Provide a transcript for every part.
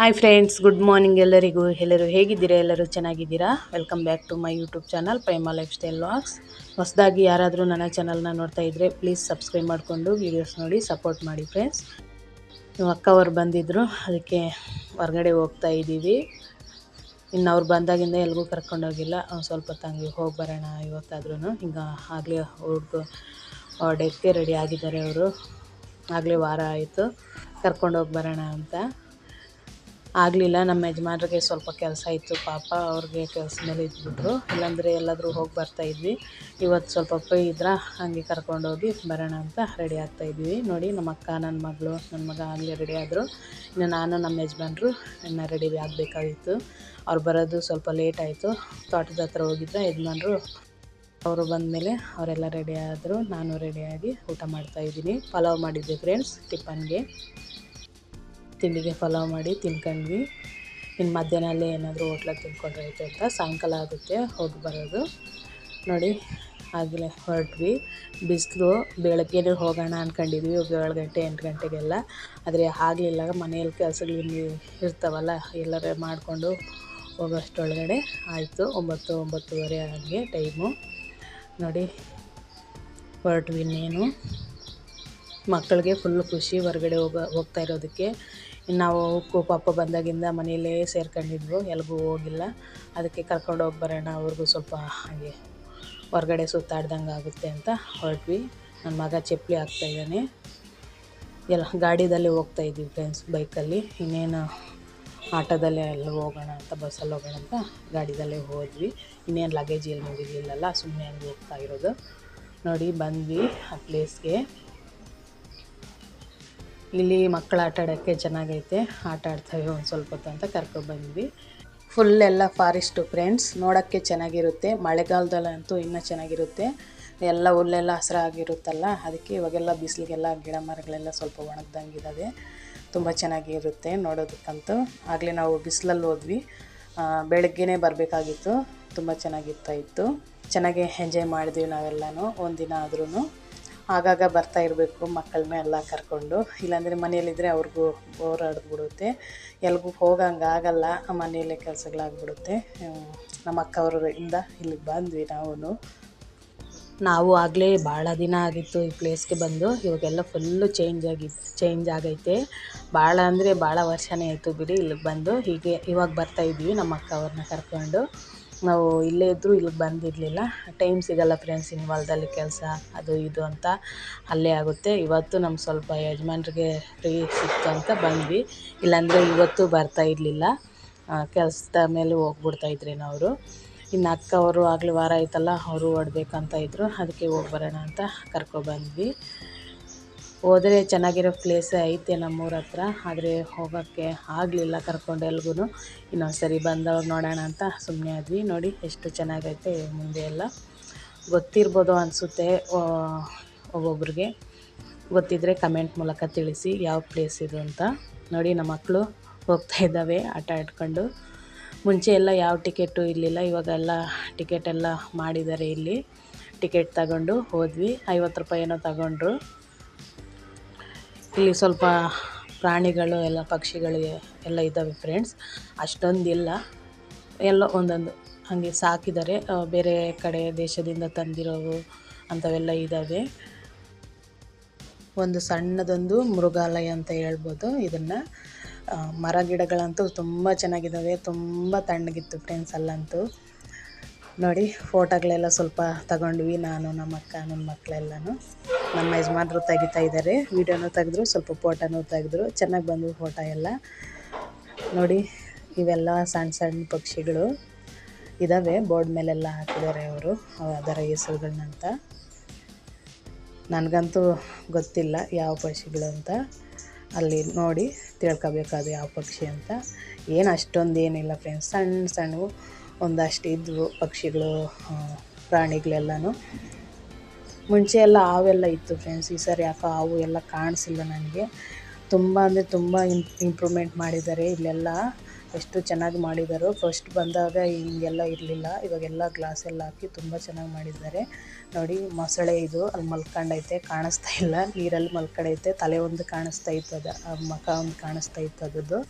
Hi friends good morning ಎಲ್ಲರಿಗೂ. ಎಲ್ಲರೂ ಹೇಗಿದ್ದೀರಾ? ಎಲ್ಲರೂ ಚೆನ್ನಾಗಿದ್ದೀರಾ? Welcome back to my YouTube channel Paima lifestyle walks ಹೊಸದಾಗಿ ಯಾರಾದರೂ ನನ್ನ ಚಾನಲ್ನ ನೋಡ್ತಾ ಇದ್ದರೆ ಪ್ಲೀಸ್ ಸಬ್ಸ್ಕ್ರೈಬ್ ಮಾಡಿಕೊಂಡು ವೀಡಿಯೋಸ್ ನೋಡಿ ಸಪೋರ್ಟ್ ಮಾಡಿ ಫ್ರೆಂಡ್ಸ್ ನಮ್ಮ ಅಕ್ಕವ್ರು ಬಂದಿದ್ದರು ಅದಕ್ಕೆ ಹೊರಗಡೆ ಹೋಗ್ತಾ ಇದ್ದೀವಿ. ಇನ್ನು ಅವ್ರು ಬಂದಾಗಿಂದ ಎಲ್ಗೂ ಕರ್ಕೊಂಡೋಗಿಲ್ಲ ಸ್ವಲ್ಪ ತಂಗಿ ಹೋಗಿ ಬರೋಣ ಇವತ್ತಾದ್ರೂ ಹಿಂಗೆ ಆಗಲೇ ಹುಡುಗ ಡೇಟ್ಗೆ ರೆಡಿ ಆಗಿದ್ದಾರೆ ಅವರು. ಆಗಲೇ ವಾರ ಆಯಿತು. ಕರ್ಕೊಂಡೋಗಿ ಬರೋಣ ಅಂತ. ಆಗಲಿಲ್ಲ, ನಮ್ಮ ಯಜಮಾನ್ರಿಗೆ ಸ್ವಲ್ಪ ಕೆಲಸ ಇತ್ತು, ಪಾಪ ಅವ್ರಿಗೆ ಕೆಲಸ ಮೇಲೆ ಇದ್ಬಿಟ್ರು. ಇಲ್ಲಾಂದರೆ ಎಲ್ಲಾದರೂ ಹೋಗಿ ಬರ್ತಾಯಿದ್ವಿ ಇವತ್ತು ಸ್ವಲ್ಪ ಫ್ರೀ ಇದ್ರೆ, ಹಾಗೆ ಕರ್ಕೊಂಡೋಗಿ ಬರೋಣ ಅಂತ ರೆಡಿ ಆಗ್ತಾಯಿದ್ವಿ ನೋಡಿ, ನಮ್ಮ ಅಕ್ಕ ನನ್ನ ಮಗಳು ನನ್ನ ಮಗ ಆಗಲೇ ರೆಡಿ ಆದರು. ಇನ್ನು ನಾನು, ನಮ್ಮ ಯಜಮಾನ್ರು ಇನ್ನು ರೆಡಿ ಆಗಬೇಕಾಗಿತ್ತು. ಅವ್ರು ಬರೋದು ಸ್ವಲ್ಪ ಲೇಟ್ ಆಯಿತು. ತೋಟದ ಹತ್ರ ಹೋಗಿದ್ರೆ, ಯಜಮಾನ್ರು ಅವರು ಬಂದಮೇಲೆ ಅವರೆಲ್ಲ ರೆಡಿ ಆದರು. ನಾನು ರೆಡಿಯಾಗಿ ಊಟ ಮಾಡ್ತಾಯಿದ್ದೀನಿ ಪಲಾವ್ ಮಾಡಿದ್ದೆ ಫ್ರೆಂಡ್ಸ್ ಟಿಫನ್ಗೆ ತಿಂಡಿಗೆ ಪಲಾವ್ ಮಾಡಿ ತಿನ್ಕೊಂಡ್ವಿ. ಇನ್ನು ಮಧ್ಯಾಹ್ನಲ್ಲೇ ಏನಾದರೂ ಹೋಟ್ಲಾಗ ತಿನ್ಕೊಂಡ್ರೆ ಆಯಿತು ಅಂತ ಸಾಯಂಕಾಲ ಆಗುತ್ತೆ ಹೋಗಿ ಬರೋದು. ನೋಡಿ ಆಗಲೇ ಹೊರಟ್ವಿ. ಬಿಸಿಲು, ಬೆಳಗ್ಗೆನೇ ಹೋಗೋಣ ಅಂದ್ಕೊಂಡಿದ್ವಿ ಏಳು ಗಂಟೆ, ಎಂಟು ಗಂಟೆಗೆಲ್ಲ. ಆದರೆ ಆಗಲಿಲ್ಲ, ಮನೆಯಲ್ಲಿ ಕೆಲಸಗಳು ಇರ್ತಾವಲ್ಲ, ಎಲ್ಲರೇ ಮಾಡಿಕೊಂಡು ಹೋಗೋಷ್ಟೊಳಗಡೆ ಆಯಿತು. ಒಂಬತ್ತು, ಒಂಬತ್ತುವರೆ ಹಾಗೆ ಟೈಮು. ನೋಡಿ, ಹೊರಟ್ವಿ ಇನ್ನೇನು. ಮಕ್ಕಳಿಗೆ ಫುಲ್ ಖುಷಿ, ಹೊರಗಡೆ ಹೋಗ, ಹೋಗ್ತಾ ಇರೋದಕ್ಕೆ. ನಾವು ಉಕ್ಕು ಪಾಪ ಬಂದಾಗಿಂದ ಮನೆಯಲ್ಲೇ ಸೇರ್ಕೊಂಡಿದ್ವು, ಎಲ್ಗೂ ಹೋಗಿಲ್ಲ. ಅದಕ್ಕೆ ಕರ್ಕೊಂಡು ಹೋಗಿ ಬರೋಣ, ಅವ್ರಿಗೂ ಸ್ವಲ್ಪ ಹಾಗೆ ಹೊರಗಡೆ ಸುತ್ತಾಡ್ದಂಗೆ ಆಗುತ್ತೆ ಅಂತ ಹೊರಟ್ವಿ. ನನ್ನ ಮಗ ಚಪ್ಪಲಿ ಹಾಕ್ತಾಯಿದ್ದಾನೆ ಎಲ್ಲ ಗಾಡಿದಲ್ಲಿ ಹೋಗ್ತಾ ಇದ್ದೀವಿ ಫ್ರೆಂಡ್ಸ್ ಬೈಕಲ್ಲಿ. ಇನ್ನೇನು ಆಟೋದಲ್ಲೇ ಎಲ್ಲ ಹೋಗೋಣ ಅಂತ, ಬಸ್ಸಲ್ಲಿ ಹೋಗೋಣ ಅಂತ ಗಾಡಿದಲ್ಲೇ ಹೋದ್ವಿ. ಇನ್ನೇನು ಲಗೇಜ್ ಎಲ್ಲಿ ಮುಗಿಲಿಲ್ಲಲ್ಲ ಸುಮ್ಮನೆ ಹಂಗೆ ಹೋಗ್ತಾ ಇರೋದು. ನೋಡಿ ಬಂದ್ವಿ ಆ ಪ್ಲೇಸ್ಗೆ ಇಲ್ಲಿ ಮಕ್ಕಳು ಆಟ ಆಡೋಕ್ಕೆ ಚೆನ್ನಾಗೈತೆ. ಆಟ ಆಡ್ತವೆ ಒಂದು ಸ್ವಲ್ಪ ಹೊತ್ತು ಅಂತ ಕರ್ಕೊಬಂದ್ವಿ ಫುಲ್ ಎಲ್ಲ ಫಾರೆಸ್ಟು ಫ್ರೆಂಡ್ಸ್ ನೋಡೋಕ್ಕೆ ಚೆನ್ನಾಗಿರುತ್ತೆ. ಮಳೆಗಾಲದಲ್ಲಂತೂ ಇನ್ನೂ ಚೆನ್ನಾಗಿರುತ್ತೆ. ಎಲ್ಲ ಹುಲ್ಲೆಲ್ಲ ಹಸಿರಾಗಿರುತ್ತಲ್ಲ ಅದಕ್ಕೆ ಇವಾಗೆಲ್ಲ ಬಿಸಿಲಿಗೆಲ್ಲ ಗಿಡ ಮರಗಳೆಲ್ಲ ಸ್ವಲ್ಪ ಒಣಗ್ದಂಗೆ ಇದ್ದಾವೆ ತುಂಬ ಚೆನ್ನಾಗಿರುತ್ತೆ ನೋಡೋದಕ್ಕಂತೂ. ಆಗಲೇ ನಾವು ಬಿಸಿಲಲ್ಲಿ ಹೋದ್ವಿ. ಬೆಳಗ್ಗೆನೇ ಬರಬೇಕಾಗಿತ್ತು. ತುಂಬ ಚೆನ್ನಾಗಿರ್ತಾ ಇತ್ತು. ಚೆನ್ನಾಗಿ ಎಂಜಾಯ್ ಮಾಡಿದ್ವಿ ನಾವೆಲ್ಲನೂ. ಒಂದಿನ ಆದ್ರೂ ಆಗಾಗ ಬರ್ತಾ ಇರಬೇಕು ಮಕ್ಕಳನ್ನ ಎಲ್ಲ ಕರ್ಕೊಂಡು. ಇಲ್ಲಾಂದರೆ ಮನೆಯಲ್ಲಿದ್ದರೆ ಅವ್ರಿಗೂ ಬೋರ್ ಆಡಿದ್ಬಿಡುತ್ತೆ ಎಲ್ಗೂ ಹೋಗಂಗೆ ಆಗಲ್ಲ, ಮನೆಯಲ್ಲೇ ಕೆಲಸಗಳಾಗ್ಬಿಡುತ್ತೆ. ನಮ್ಮ ಅಕ್ಕವರಿಂದ ಇಲ್ಲಿಗೆ ಬಂದ್ವಿ ನಾವು ನಾವು ಆಗಲೇ ಭಾಳ ದಿನ ಆಗಿತ್ತು ಈ ಪ್ಲೇಸ್ಗೆ ಬಂದು. ಇವಾಗೆಲ್ಲ ಫುಲ್ಲು ಚೇಂಜ್ ಆಗಿ, ಚೇಂಜ್ ಆಗೈತೆ. ಭಾಳ ಅಂದರೆ ಭಾಳ ವರ್ಷನೇ ಆಯಿತು ಬಿಡಿ ಇಲ್ಲಿಗೆ ಬಂದು. ಹೀಗೆ ಇವಾಗ ಬರ್ತಾಯಿದ್ವಿ ನಮ್ಮ ಅಕ್ಕವ್ರನ್ನ ಕರ್ಕೊಂಡು. ನಾವು ಇಲ್ಲೇ ಇದ್ದರೂ ಇಲ್ಲಿಗೆ ಬಂದಿರಲಿಲ್ಲ. ಟೈಮ್ ಸಿಗಲ್ಲ ಫ್ರೆಂಡ್ಸ್ ಇನ್ನು ಹೊಲ್ದಲ್ಲಿ ಕೆಲಸ, ಅದು ಇದು ಅಂತ ಅಲ್ಲೇ ಆಗುತ್ತೆ. ಇವತ್ತು ನಮ್ಮ ಸ್ವಲ್ಪ ಯಜಮಾನ್ರಿಗೆ ಫ್ರೀ ಸಿಕ್ತು ಅಂತ ಬಂದ್ವಿ. ಇಲ್ಲಾಂದರೆ ಇವತ್ತು ಬರ್ತಾ ಇರಲಿಲ್ಲ. ಕೆಲಸದ ಮೇಲೆ ಹೋಗ್ಬಿಡ್ತಾಯಿದ್ರೇನೋ ಅವರು. ಇನ್ನು ಅಕ್ಕ ಅವರು ಆಗಲೇ ವಾರ ಆಯ್ತಲ್ಲ, ಅವರು ಹೊಡ್ಬೇಕಂತ ಇದ್ದರು ಅದಕ್ಕೆ ಹೋಗಿ ಬರೋಣ ಅಂತ ಕರ್ಕೊಬಂದ್ವಿ ಹೋದರೆ ಚೆನ್ನಾಗಿರೋ ಪ್ಲೇಸೇ ಐತೆ ನಮ್ಮೂರ ಹತ್ರ. ಆದರೆ ಹೋಗೋಕ್ಕೆ ಆಗಲಿಲ್ಲ ಕರ್ಕೊಂಡು ಎಲ್ಗೂ ಇನ್ನೊಂದು ಸರಿ ಬಂದವಾಗ ನೋಡೋಣ ಅಂತ ಸುಮ್ಮನೆ ಆದ್ವಿ ನೋಡಿ ಎಷ್ಟು ಚೆನ್ನಾಗೈತೆ ಮುಂದೆ ಎಲ್ಲ. ಗೊತ್ತಿರ್ಬೋದು ಅನಿಸುತ್ತೆ ಒಬ್ಬೊಬ್ರಿಗೆ. ಗೊತ್ತಿದ್ದರೆ ಕಮೆಂಟ್ ಮೂಲಕ ತಿಳಿಸಿ ಯಾವ ಪ್ಲೇಸ್ ಇದು ಅಂತ. ನೋಡಿ ನಮ್ಮ ಮಕ್ಕಳು ಹೋಗ್ತಾ ಇದ್ದಾವೆ, ಆಟ ಆಡ್ಕೊಂಡು. ಮುಂಚೆ ಎಲ್ಲ ಯಾವ ಟಿಕೆಟು ಇರಲಿಲ್ಲ, ಇವಾಗೆಲ್ಲ ಟಿಕೆಟ್ ಎಲ್ಲ ಮಾಡಿದ್ದಾರೆ ಇಲ್ಲಿ. ಟಿಕೆಟ್ ತಗೊಂಡು ಹೋದ್ವಿ. ಐವತ್ತು ರೂಪಾಯಿ ಏನೋ ತಗೊಂಡ್ರು. ಇಲ್ಲಿ ಸ್ವಲ್ಪ ಪ್ರಾಣಿಗಳು, ಎಲ್ಲ ಪಕ್ಷಿಗಳು ಎಲ್ಲ ಇದ್ದಾವೆ ಫ್ರೆಂಡ್ಸ್ ಅಷ್ಟೊಂದಿಲ್ಲ. ಎಲ್ಲೋ ಒಂದೊಂದು ಹಾಗೆ ಸಾಕಿದ್ದಾರೆ. ಬೇರೆ ಕಡೆ ದೇಶದಿಂದ ತಂದಿರೋವು ಅಂಥವೆಲ್ಲ ಇದ್ದಾವೆ. ಒಂದು ಸಣ್ಣದೊಂದು ಮೃಗಾಲಯ ಅಂತ ಹೇಳ್ಬೋದು ಇದನ್ನು. ಮರ ಗಿಡಗಳಂತೂ ತುಂಬ ಚೆನ್ನಾಗಿದ್ದಾವೆ. ತುಂಬ ತಣ್ಣಗಿತ್ತು ಫ್ರೆಂಡ್ಸ್ ಅಲ್ಲಂತೂ. ನೋಡಿ ಫೋಟೋಗಳೆಲ್ಲ ಸ್ವಲ್ಪ ತಗೊಂಡ್ವಿ ನಾನು, ನಮ್ಮ ಅಕ್ಕ, ನನ್ನ ಮಕ್ಕಳೆಲ್ಲನೂ ನಮ್ಮ ಯಜಮಾನರು ತೆಗಿತಾ ಇದ್ದಾರೆ. ವೀಡಿಯೋನೂ ತೆಗೆದ್ರು, ಸ್ವಲ್ಪ ಫೋಟೋನೂ ತೆಗೆದ್ರು. ಚೆನ್ನಾಗಿ ಬಂದವು ಫೋಟೋ ಎಲ್ಲ. ನೋಡಿ, ಇವೆಲ್ಲ ಸಣ್ಣ ಸಣ್ಣ ಪಕ್ಷಿಗಳು. ಇದ್ದಾವೆ ಬೋರ್ಡ್ ಮೇಲೆಲ್ಲ ಹಾಕಿದ್ದಾರೆ ಅವರು, ಅದರ ಹೆಸರುಗಳನ್ನಂತ. ನನಗಂತೂ ಗೊತ್ತಿಲ್ಲ ಯಾವ ಪಕ್ಷಿಗಳು ಅಂತ. ಅಲ್ಲಿ ನೋಡಿ ತಿಳ್ಕೊಬೇಕು ಯಾವ ಪಕ್ಷಿ ಅಂತ. ಏನು ಅಷ್ಟೊಂದು ಏನಿಲ್ಲ ಫ್ರೆಂಡ್ಸ್ ಸಣ್ಣ ಸಣ್ಣವು ಒಂದಷ್ಟು ಇದ್ವು ಪಕ್ಷಿಗಳು ಪ್ರಾಣಿಗಳೆಲ್ಲನೂ. ಮುಂಚೆ ಎಲ್ಲ ಹಾವೆಲ್ಲ ಇತ್ತು ಫ್ರೆಂಡ್ಸ್ ಈ ಸರಿ ಯಾಕೋ ಹಾವು ಎಲ್ಲ ಕಾಣಿಸಿಲ್ಲ ನನಗೆ. ತುಂಬ ಅಂದರೆ ತುಂಬ ಇಂಪ್ರೂವ್ಮೆಂಟ್ ಮಾಡಿದ್ದಾರೆ ಇಲ್ಲೆಲ್ಲ. ಎಷ್ಟು ಚೆನ್ನಾಗಿ ಮಾಡಿದ್ದಾರೆ ಫಸ್ಟ್ ಬಂದಾಗ ಹಿಂಗೆಲ್ಲ ಇರಲಿಲ್ಲ. ಇವಾಗೆಲ್ಲ ಗ್ಲಾಸ್ ಎಲ್ಲ ಹಾಕಿ ತುಂಬ ಚೆನ್ನಾಗಿ ಮಾಡಿದ್ದಾರೆ. ನೋಡಿ, ಮೊಸಳೆ ಇದು. ಅಲ್ಲಿ ಮಲ್ಕೊಂಡೈತೆ, ಕಾಣಿಸ್ತಾ ಇಲ್ಲ. ನೀರಲ್ಲಿ ಮಲ್ಕೊಂಡೈತೆ. ತಲೆ ಒಂದು ಕಾಣಿಸ್ತಾ ಇತ್ತು ಅದು ಮುಖ ಒಂದು ಕಾಣಿಸ್ತಾ ಇತ್ತು ಅದರದ್ದು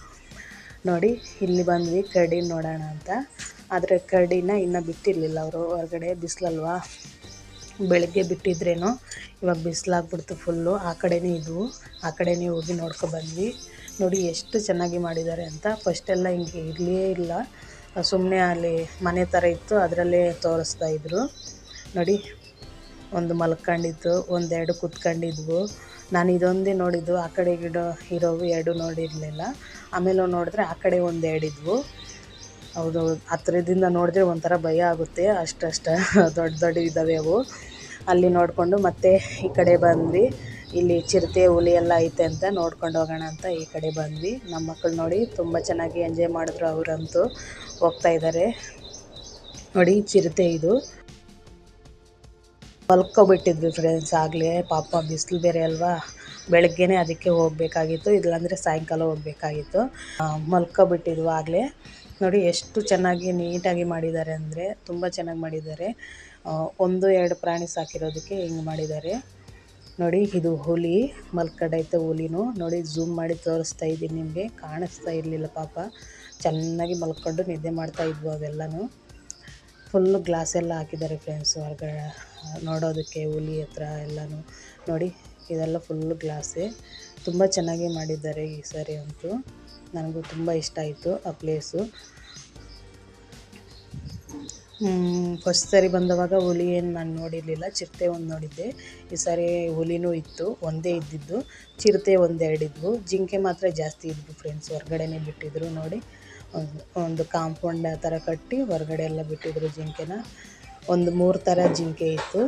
ನೋಡಿ, ಇಲ್ಲಿ ಬಂದ್ವಿ. ಕರ್ಡಿ ನೋಡೋಣ ಅಂತ. ಆದರೆ ಕರ್ಡಿನ ಇನ್ನೂ ಬಿಟ್ಟಿರಲಿಲ್ಲ ಅವರು. ಹೊರಗಡೆ ಬಿಸಿಲಲ್ವಾ? ಬೆಳಗ್ಗೆ ಬಿಟ್ಟಿದ್ರೇನೋ, ಇವಾಗ ಬಿಸಿಲಾಗ್ಬಿಡ್ತು ಫುಲ್ಲು. ಆ ಕಡೆನೇ ಇದ್ವು ಆ ಕಡೆಯೇ ಹೋಗಿ ನೋಡ್ಕೊಬಂದ್ವಿ ನೋಡಿ ಎಷ್ಟು ಚೆನ್ನಾಗಿ ಮಾಡಿದ್ದಾರೆ ಅಂತ. ಫಸ್ಟೆಲ್ಲ ಹಿಂಗೆ ಇರಲೇ ಇಲ್ಲ. ಸುಮ್ಮನೆ ಅಲ್ಲಿ ಮನೆ ಥರ ಇತ್ತು, ಅದರಲ್ಲೇ ತೋರಿಸ್ತಾ ಇದ್ರು. ನೋಡಿ, ಒಂದು ಮಲ್ಕೊಂಡಿತ್ತು ಒಂದೆರಡು ಕುತ್ಕೊಂಡಿದ್ವು. ನಾನು ಇದೊಂದೇ ನೋಡಿದ್ದು, ಆ ಕಡೆ ಗಿಡ ಇರೋವು ಎರಡು ನೋಡಿರಲಿಲ್ಲ. ಆಮೇಲೆ ನೋಡಿದ್ರೆ ಆ ಕಡೆ ಒಂದು ಎರಡಿದ್ವು ಹೌದು, ಹತ್ರದಿಂದ ನೋಡಿದ್ರೆ ಒಂಥರ ಭಯ ಆಗುತ್ತೆ. ಅಷ್ಟಷ್ಟು, ದೊಡ್ಡ ದೊಡ್ಡ ಇದ್ದಾವೆ ಅವು. ಅಲ್ಲಿ ನೋಡಿಕೊಂಡು ಮತ್ತೆ ಈ ಕಡೆ ಬಂದ್ವಿ. ಇಲ್ಲಿ ಚಿರತೆ, ಹುಲಿ ಎಲ್ಲ ಐತೆ ಅಂತ ನೋಡ್ಕೊಂಡು ಹೋಗೋಣ ಅಂತ ಈ ಕಡೆ ಬಂದ್ವಿ. ನಮ್ಮ ಮಕ್ಕಳು ನೋಡಿ ತುಂಬ ಚೆನ್ನಾಗಿ ಎಂಜಾಯ್ ಮಾಡಿದ್ರು ಅವರಂತೂ. ಹೋಗ್ತಾ ಇದ್ದಾರೆ ನೋಡಿ ಚಿರತೆ ಇದು. ಮಲ್ಕೊಬಿಟ್ಟಿದ್ವಿ ಫ್ರೆಂಡ್ಸ್ ಆಗಲೇ. ಪಾಪ ಬಿಸಿಲು ಬೇರೆ ಅಲ್ವಾ? ಬೆಳಗ್ಗೆನೇ ಅದಕ್ಕೆ ಹೋಗಬೇಕಾಗಿತ್ತು. ಇಲ್ಲಾಂದರೆ ಸಾಯಂಕಾಲ ಹೋಗಬೇಕಾಗಿತ್ತು. ಮಲ್ಕೊಬಿಟ್ಟಿದ್ವು ಆಗಲೇ. ನೋಡಿ ಎಷ್ಟು ಚೆನ್ನಾಗಿ ನೀಟಾಗಿ ಮಾಡಿದ್ದಾರೆ ಅಂದರೆ ತುಂಬ ಚೆನ್ನಾಗಿ ಮಾಡಿದ್ದಾರೆ. ಒಂದು, ಎರಡು ಪ್ರಾಣಿ ಸಾಕಿರೋದಕ್ಕೆ ಹಿಂಗೆ ಮಾಡಿದ್ದಾರೆ. ನೋಡಿ, ಇದು ಹುಲಿ ಮಲ್ಕಡೈತೆ ಹುಲಿನೂ. ನೋಡಿ ಝೂಮ್ ಮಾಡಿ ತೋರಿಸ್ತಾ ಇದ್ದೀನಿ ನಿಮಗೆ. ಕಾಣಿಸ್ತಾ ಇರಲಿಲ್ಲ ಪಾಪ. ಚೆನ್ನಾಗಿ ಮಲ್ಕೊಂಡು ನಿದ್ದೆ ಮಾಡ್ತಾ ಇದ್ವು ಅವೆಲ್ಲನೂ. ಫುಲ್ಲು ಗ್ಲಾಸ್ ಎಲ್ಲ ಹಾಕಿದ್ದಾರೆ ಫ್ರೆಂಡ್ಸ್ ಹೊರಗಡೆ. ನೋಡೋದಕ್ಕೆ ಹುಲಿ ಹತ್ರ ಎಲ್ಲನೂ. ನೋಡಿ ಇದೆಲ್ಲ ಫುಲ್ಲು ಗ್ಲಾಸೇ ತುಂಬ ಚೆನ್ನಾಗಿ ಮಾಡಿದ್ದಾರೆ ಈ ಸಾರಿ ಅಂತೂ. ನನಗೂ ತುಂಬ ಇಷ್ಟ ಆಯಿತು ಆ ಪ್ಲೇಸು ಫಸ್ಟ್ ಸಾರಿ ಬಂದವಾಗ ಹುಲಿ ಏನು ನಾನು ನೋಡಿರಲಿಲ್ಲ. ಚಿರತೆ ಒಂದು ನೋಡಿದ್ದೆ. ಈ ಸಾರಿ ಹುಲಿನೂ ಇತ್ತು, ಒಂದೇ ಇದ್ದಿದ್ದು. ಚಿರತೆ ಒಂದೆರಡಿದ್ವು ಜಿಂಕೆ ಮಾತ್ರ ಜಾಸ್ತಿ ಇದ್ವು ಫ್ರೆಂಡ್ಸ್ ಹೊರಗಡೆನೇ ಬಿಟ್ಟಿದ್ರು ನೋಡಿ. ಒಂದು ಒಂದು ಕಾಂಪೌಂಡ್ ಆ ಥರ ಕಟ್ಟಿ ಹೊರಗಡೆ ಎಲ್ಲ ಬಿಟ್ಟಿದ್ರು ಜಿಂಕೆನ. ಒಂದು ಮೂರು ಥರ ಜಿಂಕೆ ಇತ್ತು.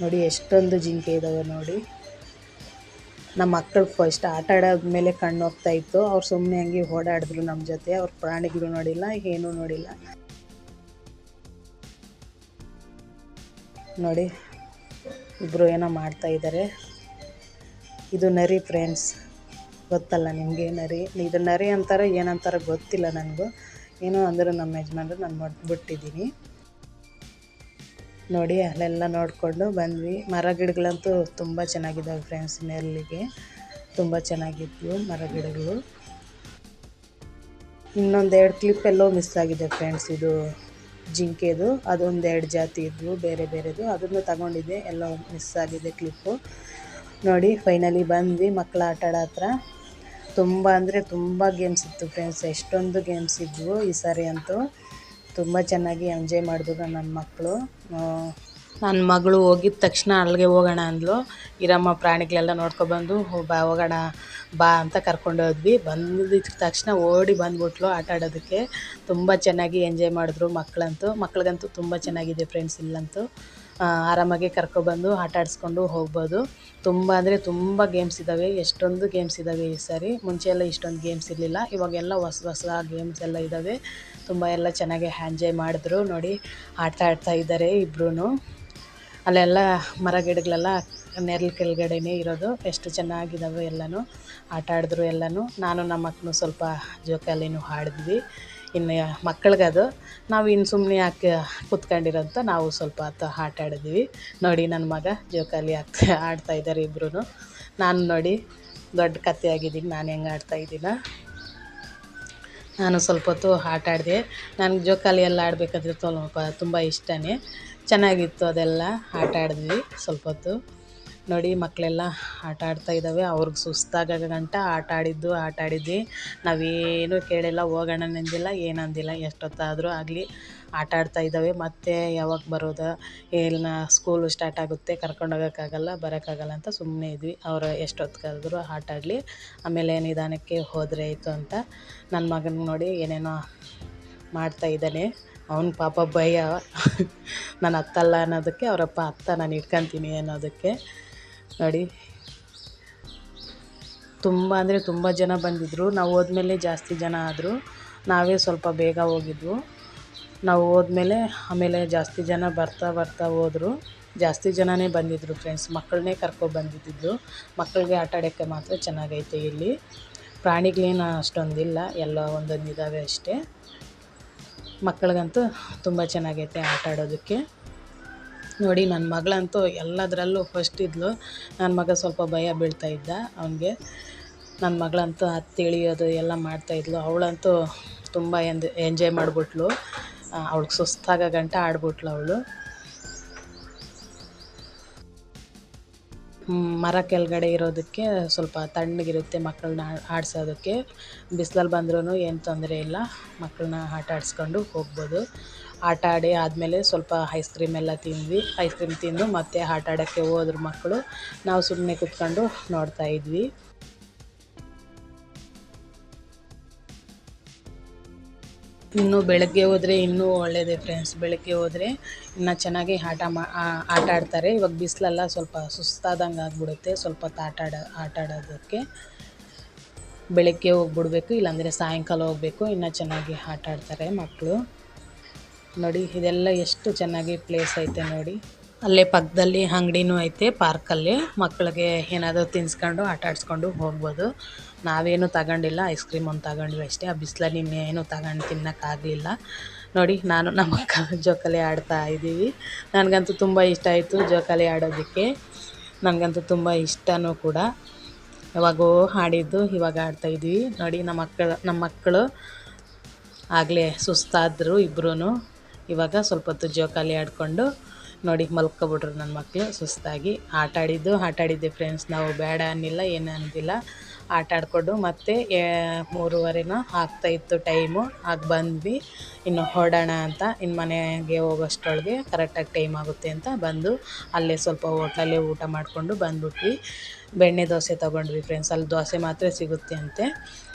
ನೋಡಿ, ಎಷ್ಟೊಂದು ಜಿಂಕೆ ಇದ್ದಾವೆ ನೋಡಿ. ನಮ್ಮ ಮಕ್ಕಳು ಫಸ್ಟ್ ಆಟ ಆಡೋದ್ಮೇಲೆ ಕಣ್ಣು ಹೋಗ್ತಾ ಇತ್ತು. ಅವ್ರು ಸುಮ್ಮನೆ ಹಂಗೆ ಓಡಾಡಿದ್ರು ನಮ್ಮ ಜೊತೆ. ಅವ್ರ ಪ್ರಾಣಿಗಳು ನೋಡಿಲ್ಲ, ಏನೂ ನೋಡಿಲ್ಲ. ನೋಡಿ ಇಬ್ಬರು ಏನೋ ಮಾಡ್ತಾ ಇದ್ದಾರೆ ಇದು ನರಿ ಫ್ರೆಂಡ್ಸ್. ಗೊತ್ತಲ್ಲ ನಿಮಗೆ ನರಿ? ಇದು ನರಿ ಅಂತಾರೆ, ಏನಂತಾರ ಗೊತ್ತಿಲ್ಲ ನನಗೂ. ಏನೋ ಅಂದರು ನಮ್ಮ ಯಜಮಾನ್ರು ನಾನು ಬಿಟ್ಟಿದ್ದೀನಿ ನೋಡಿ, ಅಲ್ಲೆಲ್ಲ ನೋಡಿಕೊಂಡು ಬಂದ್ವಿ. ಮರ ಗಿಡಗಳಂತೂ ತುಂಬ ಚೆನ್ನಾಗಿದ್ದಾವೆ ಫ್ರೆಂಡ್ಸ್ ನೆರಳಿಗೆ. ತುಂಬ ಚೆನ್ನಾಗಿದ್ವು ಮರ ಗಿಡಗಳು. ಇನ್ನೊಂದೆರಡು ಕ್ಲಿಪ್ ಎಲ್ಲೋ ಮಿಸ್ ಆಗಿದೆ ಫ್ರೆಂಡ್ಸ್ ಇದು ಜಿಂಕೆದು. ಅದೊಂದು ಎರಡು ಜಾತಿ ಇದ್ವು, ಬೇರೆ ಬೇರೆದು. ಅದನ್ನು ತಗೊಂಡಿದ್ದೆ, ಎಲ್ಲ ಮಿಸ್ ಆಗಿದೆ ಕ್ಲಿಪ್ಪು ನೋಡಿ ಫೈನಲಿ ಬಂದ್ವಿ ಮಕ್ಕಳ ಆಟ ಆಡೋ ಹತ್ರ. ತುಂಬ ಅಂದರೆ ತುಂಬ ಗೇಮ್ಸ್ ಇತ್ತು ಫ್ರೆಂಡ್ಸ್ ಎಷ್ಟೊಂದು ಗೇಮ್ಸ್ ಇದ್ವು ಈ ಸಾರಿ ಅಂತೂ. ತುಂಬ ಚೆನ್ನಾಗಿ ಎಂಜಾಯ್ ಮಾಡಿದ್ರು ನನ್ನ ಮಕ್ಕಳು. ನನ್ನ ಮಗಳು ಹೋಗಿದ ತಕ್ಷಣ ಅಲ್ಲಿಗೆ ಹೋಗೋಣ ಅಂದ್ಲು. ಇರಮ್ಮ ಪ್ರಾಣಿಗಳೆಲ್ಲ ನೋಡ್ಕೊಬಂದು ಬಾ, ಹೋಗೋಣ, ಬಾ ಅಂತ ಕರ್ಕೊಂಡು ಹೋದ್ವಿ. ಬಂದಿದ್ದ ತಕ್ಷಣ ಓಡಿ ಬಂದ್ಬಿಟ್ಲು ಆಟ ಆಡೋದಕ್ಕೆ. ತುಂಬ ಚೆನ್ನಾಗಿ ಎಂಜಾಯ್ ಮಾಡಿದ್ರು ಮಕ್ಕಳಂತೂ. ಮಕ್ಳಿಗಂತೂ ತುಂಬ ಚೆನ್ನಾಗಿದೆ ಫ್ರೆಂಡ್ಸ್ ಇಲ್ಲಂತೂ. ಆರಾಮಾಗಿ ಕರ್ಕೊಬಂದು ಆಟ ಆಡಿಸ್ಕೊಂಡು ಹೋಗ್ಬೋದು. ತುಂಬ ಅಂದರೆ ತುಂಬ ಗೇಮ್ಸ್ ಇದ್ದಾವೆ ಎಷ್ಟೊಂದು ಗೇಮ್ಸ್ ಇದ್ದಾವೆ ಈ ಸಾರಿ. ಮುಂಚೆ ಎಲ್ಲ ಇಷ್ಟೊಂದು ಗೇಮ್ಸ್ ಇರಲಿಲ್ಲ. ಇವಾಗೆಲ್ಲ ಹೊಸ ಹೊಸ ಗೇಮ್ಸ್ ಎಲ್ಲ ಇದ್ದಾವೆ ತುಂಬ ಎಲ್ಲ ಚೆನ್ನಾಗಿ ಎಂಜಾಯ್ ಮಾಡಿದ್ರು. ನೋಡಿ ಆಟ ಆಡ್ತಾ ಇದ್ದಾರೆ ಇಬ್ಬರೂ ಅಲ್ಲೆಲ್ಲ ಮರ ಗಿಡಗಳೆಲ್ಲ ನೆರಳು ಕೆಳಗಡೆನೇ ಇರೋದು. ಎಷ್ಟು ಚೆನ್ನಾಗಿದ್ದಾವೆ ಎಲ್ಲನೂ. ಆಟ ಆಡಿದ್ರು ಎಲ್ಲನೂ. ನಾನು ನಮ್ಮ ಮಕ್ಕಳು ಸ್ವಲ್ಪ ಜೋಕಾಲಿನೂ ಆಡಿದ್ವಿ. ಇನ್ನು ಮಕ್ಕಳಿಗದು ನಾವು ಇನ್ನು ಸುಮ್ಮನೆ ಯಾಕೆ ಕುತ್ಕೊಂಡಿರೋಂಥ ನಾವು ಸ್ವಲ್ಪ ಹೊತ್ತು ಆಟ ಆಡಿದ್ವಿ. ನೋಡಿ ನನ್ನ ಮಗ ಜೋಕಾಲಿ ಆಗ್ತಾ ಆಡ್ತಾ ಇದ್ದಾರೆ ಇಬ್ಬರೂ ನಾನು ನೋಡಿ ದೊಡ್ಡ ಕತ್ತೆ ಆಗಿದ್ದೀನಿ, ನಾನು ಹೆಂಗೆ ಆಡ್ತಾ ಇದ್ದೀನ. ನಾನು ಸ್ವಲ್ಪ ಹೊತ್ತು ಆಟ ಆಡಿದೆ. ನನಗೆ ಜೋಕಾಲಿ ಎಲ್ಲ ಆಡಬೇಕಾದ್ರೆ ಸ್ವಲ್ಪ ತುಂಬ ಇಷ್ಟನೇ. ಚೆನ್ನಾಗಿತ್ತು ಅದೆಲ್ಲ. ಆಟ ಆಡಿದ್ವಿ ಸ್ವಲ್ಪ ಹೊತ್ತು. ನೋಡಿ ಮಕ್ಕಳೆಲ್ಲ ಆಟ ಆಡ್ತಾ ಇದ್ದಾವೆ ಅವ್ರಿಗೆ ಸುಸ್ತಾಗ ಗಂಟ ಆಟ ಆಡಿದ್ದು, ಆಟ ಆಡಿದ್ವಿ. ನಾವೇನು ಕೇಳಿಲ್ಲ, ಹೋಗೋಣ ಅಂದಿಲ್ಲ, ಏನು ಅಂದಿಲ್ಲ, ಎಷ್ಟೊತ್ತಾದರೂ ಆಗಲಿ ಆಟ ಆಡ್ತಾ ಇದ್ದಾವೆ ಮತ್ತೆ ಯಾವಾಗ ಬರೋದು ಇಲ್ಲ ಸ್ಕೂಲು ಸ್ಟಾರ್ಟ್ ಆಗುತ್ತೆ, ಕರ್ಕೊಂಡು ಹೋಗೋಕ್ಕಾಗಲ್ಲ, ಬರೋಕ್ಕಾಗಲ್ಲ ಅಂತ ಸುಮ್ಮನೆ ಇದ್ವಿ. ಅವರು ಎಷ್ಟೊತ್ತಿಗಾದರೂ ಆಟ ಆಡಲಿ, ಆಮೇಲೆ ನಿಧಾನಕ್ಕೆ ಹೋದರೆ ಆಯಿತು ಅಂತ ನನ್ನ ಮಗನ ನೋಡಿ ಏನೇನೋ ಮಾಡ್ತಾ ಇದ್ದಾನೆ. ಅವನ ಪಾಪ ಭಯ. ನಾನು ಅತ್ತಲ್ಲ ಅನ್ನೋದಕ್ಕೆ, ಅವರಪ್ಪ ಅತ್ತ, ನಾನು ಇಟ್ಕೊತೀನಿ ಅನ್ನೋದಕ್ಕೆ. ನೋಡಿ. ತುಂಬ ಅಂದರೆ ತುಂಬ ಜನ ಬಂದಿದ್ದರು ನಾವು ಹೋದ್ಮೇಲೆ ಜಾಸ್ತಿ ಜನ ಆದರು. ನಾವೇ ಸ್ವಲ್ಪ ಬೇಗ ಹೋಗಿದ್ವು. ನಾವು ಹೋದ್ಮೇಲೆ ಆಮೇಲೆ ಜಾಸ್ತಿ ಜನ ಬರ್ತಾ ಬರ್ತಾ ಹೋದರು. ಜಾಸ್ತಿ ಜನನೇ ಬಂದಿದ್ದರು ಫ್ರೆಂಡ್ಸ್ ಮಕ್ಕಳನ್ನೇ ಕರ್ಕೊಬಂದಿದ್ದು ಮಕ್ಕಳಿಗೆ ಆಟ ಆಡೋಕ್ಕೆ ಮಾತ್ರ ಚೆನ್ನಾಗೈತೆ ಇಲ್ಲಿ. ಪ್ರಾಣಿಗಳೇನು ಅಷ್ಟೊಂದಿಲ್ಲ. ಎಲ್ಲ ಒಂದೊಂದು ಇದ್ದಾವೆ ಅಷ್ಟೇ. ಮಕ್ಕಳಿಗಂತೂ ತುಂಬ ಚೆನ್ನಾಗೈತೆ ಆಟ ಆಡೋದಕ್ಕೆ. ನೋಡಿ ನನ್ನ ಮಗಳಂತೂ ಎಲ್ಲದರಲ್ಲೂ ಫಸ್ಟ್ ಇದ್ಲು. ನನ್ನ ಮಗ ಸ್ವಲ್ಪ ಭಯ ಬೀಳ್ತಾ ಇದ್ದ. ಅವನಿಗೆ ನನ್ನ ಮಗಳಂತೂ ಹತ್ತಿ ಇಳಿಯೋದು ಎಲ್ಲ ಮಾಡ್ತಾಯಿದ್ಲು ಅವಳಂತೂ ತುಂಬ ಎಂದು ಎಂಜಾಯ್ ಮಾಡಿಬಿಟ್ಲು. ಅವಳಿಗೆ ಸುಸ್ತಾಗೋ ಗಂಟ ಆಡ್ಬಿಟ್ಲು ಅವಳು. ಮರ ಕೆಳಗಡೆ ಇರೋದಕ್ಕೆ ಸ್ವಲ್ಪ ತಣ್ಣಗಿರುತ್ತೆ ಮಕ್ಕಳನ್ನ ಆಡಿಸೋದಕ್ಕೆ. ಬಿಸಿಲಲ್ಲಿ ಬಂದ್ರೂ ಏನು ತೊಂದರೆ ಇಲ್ಲ. ಮಕ್ಕಳನ್ನ ಆಟ ಆಡಿಸ್ಕೊಂಡು ಹೋಗ್ಬೋದು. ಆಟ ಆಡಿ ಆದಮೇಲೆ ಸ್ವಲ್ಪ ಐಸ್ ಕ್ರೀಮ್ ಎಲ್ಲ ತಿಂದ್ವಿ. ಐಸ್ ಕ್ರೀಮ್ ತಿಂದು ಮತ್ತೆ ಆಟ ಆಡೋಕ್ಕೆ ಹೋದ್ರು ಮಕ್ಕಳು. ನಾವು ಸುಮ್ಮನೆ ಕೂತ್ಕೊಂಡು ನೋಡ್ತಾ ಇದ್ವಿ. ಇನ್ನು ಬೆಳಗ್ಗೆ ಹೋದರೆ ಇನ್ನೂ ಒಳ್ಳೆಯದೇ ಫ್ರೆಂಡ್ಸ್ ಬೆಳಗ್ಗೆ ಹೋದರೆ ಇನ್ನು ಚೆನ್ನಾಗಿ ಆಟ ಮಾ ಆಟ ಆಡ್ತಾರೆ. ಇವಾಗ ಬಿಸಿಲೆಲ್ಲ ಸ್ವಲ್ಪ ಸುಸ್ತಾದಂಗೆ ಆಗಿಬಿಡುತ್ತೆ. ಸ್ವಲ್ಪ ಹೊತ್ತು ಆಟ ಆಡ, ಆಟ ಆಡೋದಕ್ಕೆ. ಬೆಳಗ್ಗೆ ಹೋಗ್ಬಿಡ್ಬೇಕು. ಇಲ್ಲಾಂದರೆ ಸಾಯಂಕಾಲ ಹೋಗಬೇಕು. ಇನ್ನೂ ಚೆನ್ನಾಗಿ ಆಟ ಆಡ್ತಾರೆ ಮಕ್ಕಳು. ನೋಡಿ, ಇದೆಲ್ಲ ಎಷ್ಟು ಚೆನ್ನಾಗಿ ಪ್ಲೇಸ್ ಐತೆ ನೋಡಿ. ಅಲ್ಲೇ ಪಕ್ಕದಲ್ಲಿ ಅಂಗಡಿನೂ ಐತೆ, ಪಾರ್ಕಲ್ಲಿ. ಮಕ್ಕಳಿಗೆ ಏನಾದರೂ ತಿನ್ಸ್ಕೊಂಡು, ಆಟ ಆಡಿಸ್ಕೊಂಡು ಹೋಗ್ಬೋದು. ನಾವೇನು ತಗೊಂಡಿಲ್ಲ ಐಸ್ ಕ್ರೀಮ್ ಒಂದು ತಗೊಂಡ್ವಿ ಅಷ್ಟೇ. ಆ ಬಿಸಿಲಲ್ಲಿ ಇನ್ನೇನು ತಗೊಂಡು ತಿನ್ನೋಕ್ಕಾಗಲಿಲ್ಲ ನೋಡಿ, ನಾನು ನಮ್ಮ ಅಕ್ಕ ಜೋಕಾಲಿ ಆಡ್ತಾ ಇದ್ದೀವಿ. ನನಗಂತೂ ತುಂಬ ಇಷ್ಟ ಆಯಿತು ಜೋಕಾಲಿ ಆಡೋದಕ್ಕೆ. ನನಗಂತೂ ತುಂಬ ಇಷ್ಟವೂ ಕೂಡ. ಯಾವಾಗೋ ಆಡಿದ್ದು ಇವಾಗ ಆಡ್ತಾಯಿದ್ವಿ ನೋಡಿ, ನಮ್ಮ ಮಕ್ಕಳು ನಮ್ಮ ಮಕ್ಕಳು ಆಗಲೇ ಸುಸ್ತಾದರು ಇಬ್ಬರೂ ಇವಾಗ ಸ್ವಲ್ಪ ಹೊತ್ತು ಜೋಕಾಲಿ ಆಡಿಕೊಂಡು ನೋಡಿ ಮಲ್ಕೊಬಿಟ್ರು ನನ್ನ ಮಕ್ಕಳು ಸುಸ್ತಾಗಿ. ಆಟ ಆಡಿದ್ದು, ಆಟ ಆಡಿದ್ದೆ ಫ್ರೆಂಡ್ಸ್ ನಾವು ಬೇಡ ಅನ್ನಿಲ್ಲ, ಏನು ಅನ್ನಿಲ್ಲ. ಆಟ ಆಡಿಕೊಂಡು ಮತ್ತೆ ಮೂರುವರೆನೋ ಆಗ್ತಾಯಿತ್ತು ಟೈಮು ಆಗ ಬಂದ್ವಿ. ಇನ್ನು ಹೊಡೋಣ ಅಂತ ಇನ್ನು ಮನೆಗೆ ಹೋಗೋಷ್ಟರೊಳಗೆ ಕರೆಕ್ಟಾಗಿ ಟೈಮ್ ಆಗುತ್ತೆ ಅಂತ ಬಂದು ಅಲ್ಲೇ ಸ್ವಲ್ಪ ಹೋಟ್ಲಲ್ಲೇ ಊಟ ಮಾಡಿಕೊಂಡು ಬಂದ್ಬಿಟ್ವಿ. ಬೆಣ್ಣೆ ದೋಸೆ ತೊಗೊಂಡ್ವಿ ಫ್ರೆಂಡ್ಸ್ ಅಲ್ಲಿ ದೋಸೆ ಮಾತ್ರ ಸಿಗುತ್ತೆ ಅಂತೆ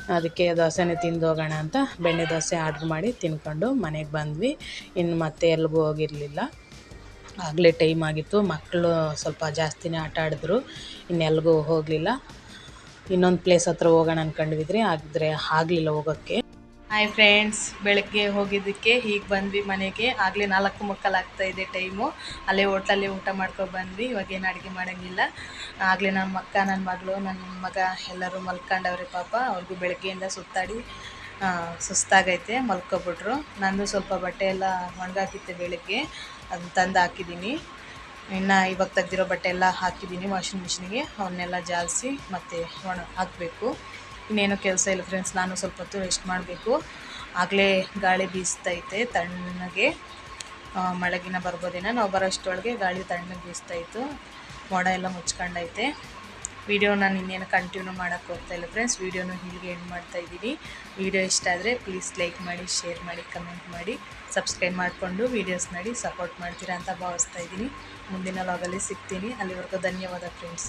ಅದಕ್ಕೆ ದೋಸೆನೇ ತಿಂದು ಹೋಗೋಣ ಅಂತ ಬೆಣ್ಣೆ ದೋಸೆ ಆರ್ಡ್ರ್ ಮಾಡಿ ತಿನ್ಕೊಂಡು ಮನೆಗೆ ಬಂದ್ವಿ. ಇನ್ನು ಮತ್ತೆ ಎಲ್ಲಿಗೂ ಹೋಗಿರಲಿಲ್ಲ. ಆಗಲೇ ಟೈಮ್ ಆಗಿತ್ತು. ಮಕ್ಕಳು ಸ್ವಲ್ಪ ಜಾಸ್ತಿನೇ ಆಟ ಆಡಿದ್ರು. ಇನ್ನೆಲ್ಗೂ ಹೋಗಲಿಲ್ಲ. ಇನ್ನೊಂದು ಪ್ಲೇಸ್ ಹತ್ರ ಹೋಗೋಣ ಅಂದ್ಕೊಂಡಿದ್ರಿ ಆದರೆ ಆಗಲಿಲ್ಲ ಹೋಗೋಕ್ಕೆ. ಹಾಯ್ ಫ್ರೆಂಡ್ಸ್ ಬೆಳಗ್ಗೆ ಹೋಗಿದ್ದಕ್ಕೆ ಈಗ ಬಂದ್ವಿ ಮನೆಗೆ. ಆಗಲೇ ನಾಲ್ಕು ಮುಕ್ಕಾಲು ಆಗ್ತಾಯಿದೆ ಟೈಮು ಅಲ್ಲೇ ಹೋಟ್ಲಲ್ಲೇ ಊಟ ಮಾಡ್ಕೊಂಡು ಬಂದ್ವಿ. ಇವಾಗೇನು ಅಡುಗೆ ಮಾಡೋಂಗಿಲ್ಲ. ಆಗಲೇ ನಮ್ಮ ಅಕ್ಕ ನನ್ನ ಮಗಳು ನನ್ನ ಮಗ ಎಲ್ಲರೂ ಮಲ್ಕೊಂಡವ್ರೆ ಪಾಪ. ಅವ್ರಿಗೂ ಬೆಳಗ್ಗೆಯಿಂದ ಸುತ್ತಾಡಿ ಸುಸ್ತಾಗೈತೆ, ಮಲ್ಕೊಬಿಟ್ರು. ನಂದು ಸ್ವಲ್ಪ ಬಟ್ಟೆ ಎಲ್ಲ ಒಣಗಾಕಿತ್ತು ಬೆಳಗ್ಗೆ. ಅದನ್ನ ತಂದು ಹಾಕಿದ್ದೀನಿ ಇನ್ನು ಇವಾಗ ತೆಗ್ದಿರೋ ಬಟ್ಟೆ ಎಲ್ಲ ಹಾಕಿದ್ದೀನಿ ವಾಷಿಂಗ್ ಮಿಷಿನಿಗೆ ಅವನ್ನೆಲ್ಲ ಜಾಲಿಸಿ ಮತ್ತೆ ಒಣ ಹಾಕಬೇಕು. ಇನ್ನೇನು ಕೆಲಸ ಇಲ್ಲ ಫ್ರೆಂಡ್ಸ್ ನಾನು ಸ್ವಲ್ಪ ಹೊತ್ತು ರೆಸ್ಟ್ ಮಾಡಬೇಕು. ಆಗಲೇ ಗಾಳಿ ಬೀಸ್ತೈತೆ, ತಣ್ಣಗೆ. ಮಳೆಗಿನ ಬರ್ಬೋದೇನೋ, ನಾವು ಬರೋಷ್ಟೊಳಗೆ ಗಾಳಿ ತಣ್ಣಗೆ ಬೀಸ್ತಾಯಿತ್ತು ಮೋಡ ಎಲ್ಲ ಮುಚ್ಕೊಂಡೈತೆ. ವಿಡಿಯೋ ನಾನು ಇನ್ನೇನು ಕಂಟಿನ್ಯೂ ಮಾಡೋಕ್ಕೆ ಹೋಗ್ತಾಯಿಲ್ಲ ಫ್ರೆಂಡ್ಸ್ ವಿಡಿಯೋನೂ ಹೀಗೆ ಎಂಡ್ ಮಾಡ್ತಾಯಿದ್ದೀನಿ ವೀಡಿಯೋ ಇಷ್ಟ ಆದರೆ ಪ್ಲೀಸ್ ಲೈಕ್ ಮಾಡಿ ಶೇರ್ ಮಾಡಿ ಕಮೆಂಟ್ ಮಾಡಿ ಸಬ್ಸ್ಕ್ರೈಬ್ ಮಾಡಿಕೊಂಡು ವೀಡಿಯೋಸ್ ನೋಡಿ ಸಪೋರ್ಟ್ ಮಾಡ್ತೀರಾ ಅಂತ ಭಾವಿಸ್ತಾ ಇದ್ದೀನಿ. ಮುಂದಿನ ಲಾಗಲ್ಲಿ ಸಿಗ್ತೀನಿ. ಅಲ್ಲಿವರೆಗೂ ಧನ್ಯವಾದ ಫ್ರೆಂಡ್ಸ್